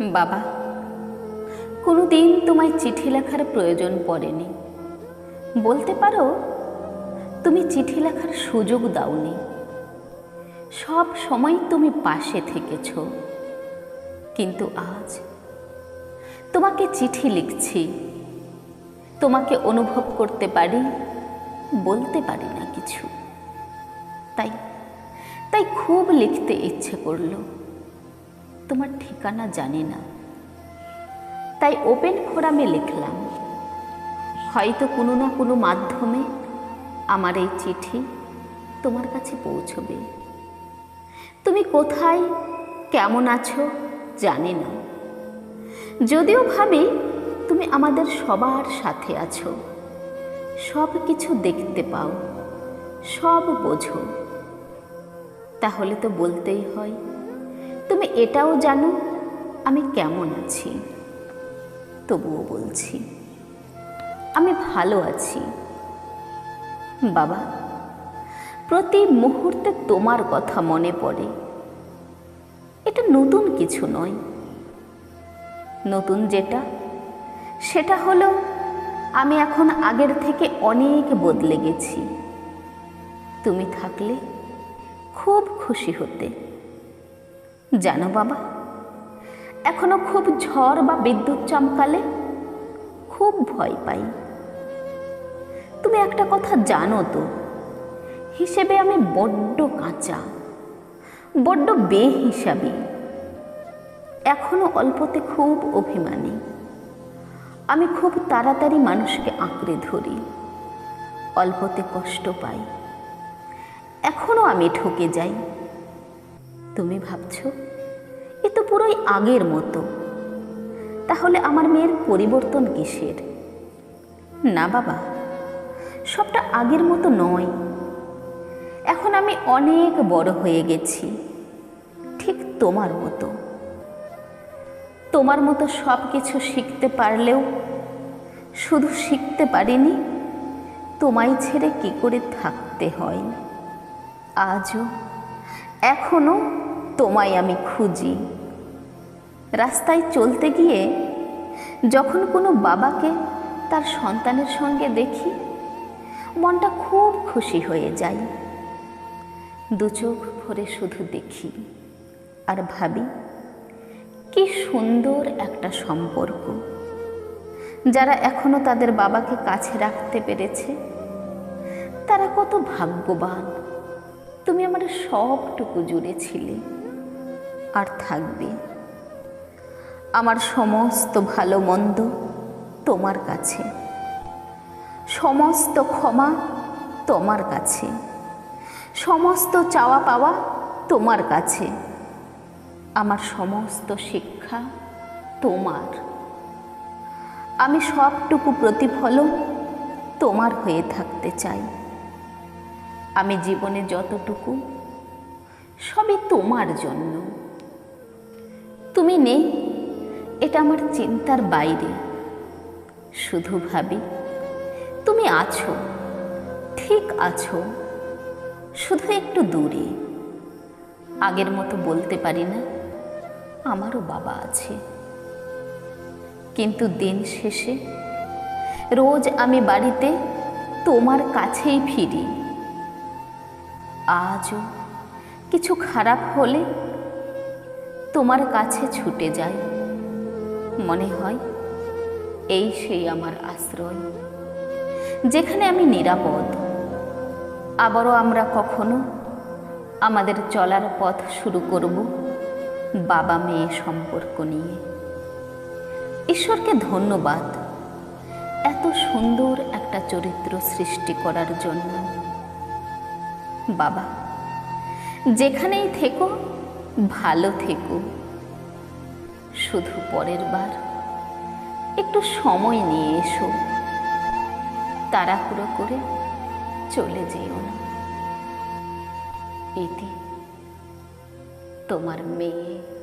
বাবা কোনো দিন তোমায় চিঠি লেখার প্রয়োজন পড়েনি। বলতে পারো, তুমি চিঠি লেখার সুযোগ দাওনি। সব সময় তুমি পাশে থেকেছ। কিন্তু আজ তোমাকে চিঠি লিখছি। তোমাকে অনুভব করতে পারি, বলতে পারি না কিছু। তাই তাই খুব লিখতে ইচ্ছে করল। তোমার ঠিকানা জানি না। তাই ওপেন ফোরামে লিখলাম, হয়তো কোনো না কোনো মাধ্যমে আমার এই চিঠি তোমার কাছে পৌঁছবে। তুমি কোথায়, কেমন আছো জানি না। যদিও ভাবি তুমি আমাদের সবার সাথে আছো। সব কিছু দেখতে পাও, সব বোঝো। তাহলে তো বলতেই হয় তুমি এটাও জানো, আমি কেমন আছি? তবুও বলছি, আমি ভালো আছি। বাবা, প্রতি মুহূর্তে তোমার কথা মনে পড়ে। এটা নতুন কিছু নয়। নতুন যেটা, সেটা হলো, আমি এখন আগের থেকে অনেক বদলে গেছি। তুমি থাকলে খুব খুশি হতে। জানো বাবা, এখনও খুব ঝড় বা বিদ্যুৎ চমকালে খুব ভয় পাই। তুমি একটা কথা জানো তো, হিসেবে আমি বড্ড কাঁচা, বড্ড বেহিসাবি, এখনও অল্পতে খুব অভিমানী। আমি খুব তাড়াতাড়ি মানুষকে আঁকড়ে ধরি, অল্পতে কষ্ট পাই, এখনও আমি ঠকে যাই। তুমি ভাবছ? এ তো পুরোই আগের মতো। তাহলে আমার মেয়ের পরিবর্তন কিসের? না বাবা, সবটা আগের মতো নয়। এখন আমি অনেক বড় হয়ে গেছি, ঠিক তোমার মতো। তোমার মতো সব কিছু শিখতে পারলেও, শুধু শিখতে পারিনি, তোমায় ছেড়ে কি করে থাকতে হয়? আজও এখনও তোমায় আমি খুঁজি। রাস্তায় চলতে গিয়ে যখন কোনো বাবাকে তার সন্তানের সঙ্গে দেখি, মনটা খুব খুশি হয়ে যায়। দু চোখ ভরে শুধু দেখি আর ভাবি, কি সুন্দর একটা সম্পর্ক। যারা এখনও তাদের বাবাকে কাছে রাখতে পেরেছে, তারা কত ভাগ্যবান। তুমি আমার সবটুকু জুড়ে ছিলে আর থাকবে। আমার সমস্ত ভালো মন্দ তোমার কাছে। সমস্ত ক্ষমা তোমার কাছে। সমস্ত চাওয়া পাওয়া তোমার কাছে। আমার সমস্ত শিক্ষা তোমার। আমি সবটুকু প্রতিফলন তোমার হয়ে থাকতে চাই। আমি জীবনে যতটুকু, সবই তোমার জন্য। তুমি নেই। এটা আমার চিন্তার বাইরে। শুধু ভাবি, তুমি আছো, ঠিক আছো, শুধু একটু দূরে। আগের মতো বলতে পারি না, আমারও বাবা আছে। কিন্তু দিন শেষে, রোজ আমি বাড়িতে তোমার কাছেই ফিরি। আজও কিছু খারাপ হলে তোমার কাছে ছুটে যাই। মনে হয়, এই সেই আমার আশ্রয়, যেখানে আমি নিরাপদ। আবারও আমরা কখনো আমাদের চলার পথ শুরু করব বাবা মেয়ে সম্পর্ক নিয়ে। ঈশ্বরকে ধন্যবাদ এত সুন্দর একটা চরিত্র সৃষ্টি করার জন্য। বাবা, যেখানেই থেকো, ভালো থেকো। শুধু পরের বার। একটু সময় নিয়ে এসো। তাড়াহুড়ো করে চলে যেও না। এটি তোমার মেয়ে